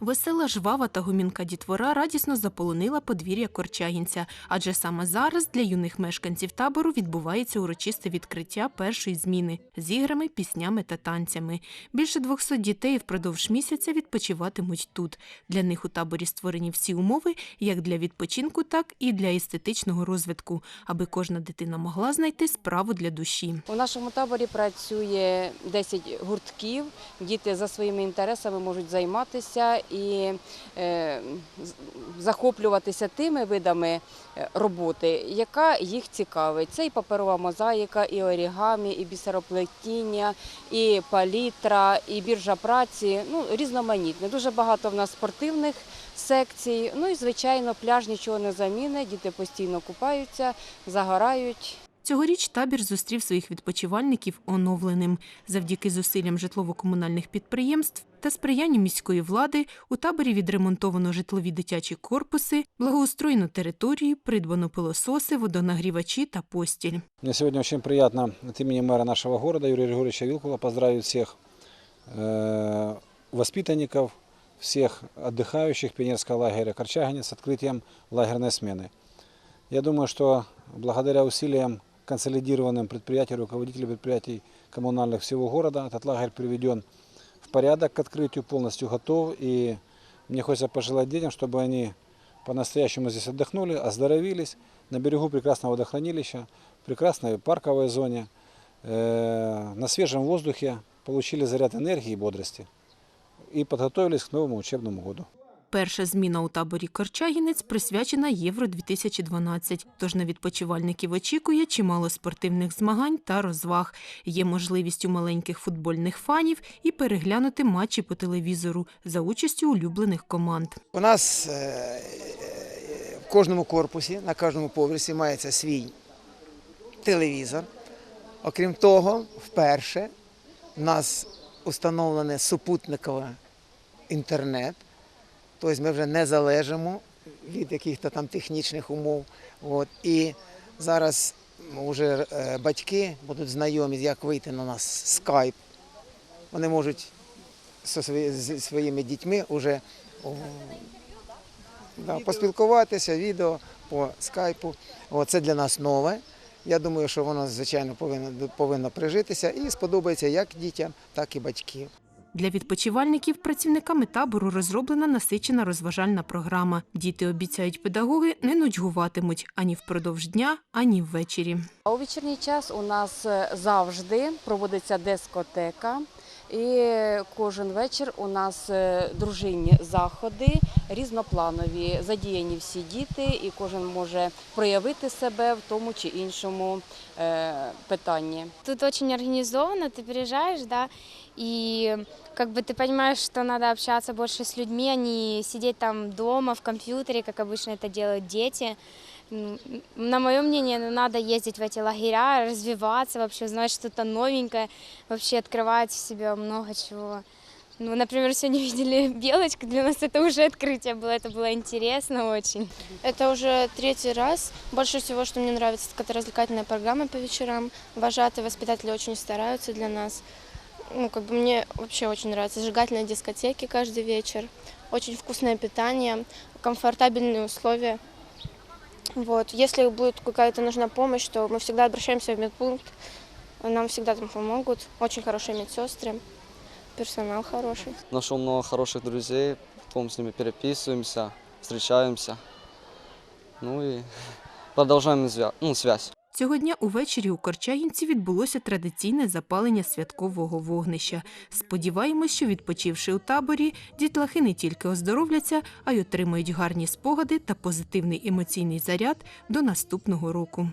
Весела, жвава та гумінка дітвора радісно заполонила подвір'я Корчагінця, адже саме зараз для юних мешканців табору відбувається урочисте відкриття першої зміни з іграми, піснями та танцями. Більше 200 дітей впродовж місяця відпочиватимуть тут. Для них у таборі створені всі умови як для відпочинку, так і для естетичного розвитку, аби кожна дитина могла знайти справу для душі. У нашому таборі працює 10 гуртків. Діти за своїми інтересами можуть займатися і е, захоплюватися тими видами е, роботи, яка їх цікавить. Це і паперова мозаїка, і орігамі, і бісероплетіння, і палітра, і біржа праці. Ну, різноманітне. Дуже багато в нас спортивних секцій. Ну і звичайно, пляж нічого не замінить. Діти постійно купаються, загорають. Цьогоріч табір зустрів своїх відпочивальників оновленим. Завдяки зусиллям житлово-комунальних підприємств та сприянню міської влади у таборі відремонтовано житлові дитячі корпуси, благоустроєно територію, придбано пилососи, водонагрівачі та постіль. Мне сегодня очень приятно от имени мэра нашего города Юрия Григорьевича Вилкула поздравить всех э, воспитанников, всех отдыхающих пионерского лагеря Корчагинец с открытием лагерной смены. Я думаю, что благодаря усилиям консолидированным предприятий, руководителей предприятий коммунальных всего города, этот лагерь приведен в порядок к открытию, полностью готов. И мне хочется пожелать детям, чтобы они по-настоящему здесь отдохнули, оздоровились на берегу прекрасного водохранилища, в прекрасной парковой зоне, э, на свежем воздухе, получили заряд энергии и бодрости и подготовились к новому учебному году. Перша зміна у таборі Корчагінець присвячена Євро 2012 Тож на відпочивальників очікує чимало спортивних змагань та розваг. Є можливість у маленьких футбольних фанів і переглянути матчі по телевізору за участю улюблених команд. У нас е, е, в кожному корпусі, на кожному поверсі мається свій телевізор. Окрім того, вперше в нас установлений супутниковий інтернет. Тобто ми вже не залежимо від якихось там технічних умов. От. І зараз вже е, батьки будуть знайомі, як вийти на нас скайп. Вони можуть зі своїми дітьми вже Да, поспілкуватися, відео по скайпу. О, це для нас нове. Я думаю, що воно, звичайно, повинно, повинно прижитися і сподобається як дітям, так і батькам. Для відпочивальників працівниками табору розроблена насичена розважальна програма. Діти обіцяють педагоги не нудьгуватимуть ані впродовж дня, ані ввечері. У вечірній час у нас е, завжди проводиться дискотека. І кожен вечір у нас е, дружинні заходи різнопланові. Задіяні всі діти, і кожен може проявити себе в тому чи іншому е, питанні. Тут очень организованно, ты приезжаешь, да, и как бы ты понимаешь, что надо общаться больше с людьми, а не сидеть там дома в компьютере, как обычно это делают дети. На мое мнение, ну, надо ездить в эти лагеря, развиваться, вообще узнать что-то новенькое, вообще открывать в себе много чего. Ну, например, сегодня видели белочку, для нас это уже открытие было, это было интересно очень. Это уже третий раз. Больше всего, что мне нравится, это развлекательная программа по вечерам. Вожатые воспитатели очень стараются для нас. Ну, как бы мне вообще очень нравится. Зажигательные дискотеки каждый вечер. Очень вкусное питание, комфортабельные условия. Вот. Если будет какая-то нужна помощь, то мы всегда обращаемся в медпункт. Нам всегда там помогут. Очень хорошие медсестры. Персонал хороший. Нашел много хороших друзей, потом с ними переписываемся, встречаемся. Ну и продолжаем ну, связь. Цього дня увечері у Корчагінці відбулося традиційне запалення святкового вогнища. Сподіваємось, що відпочивши у таборі, дітлахи не тільки оздоровляться, а й отримають гарні спогади та позитивний емоційний заряд до наступного року.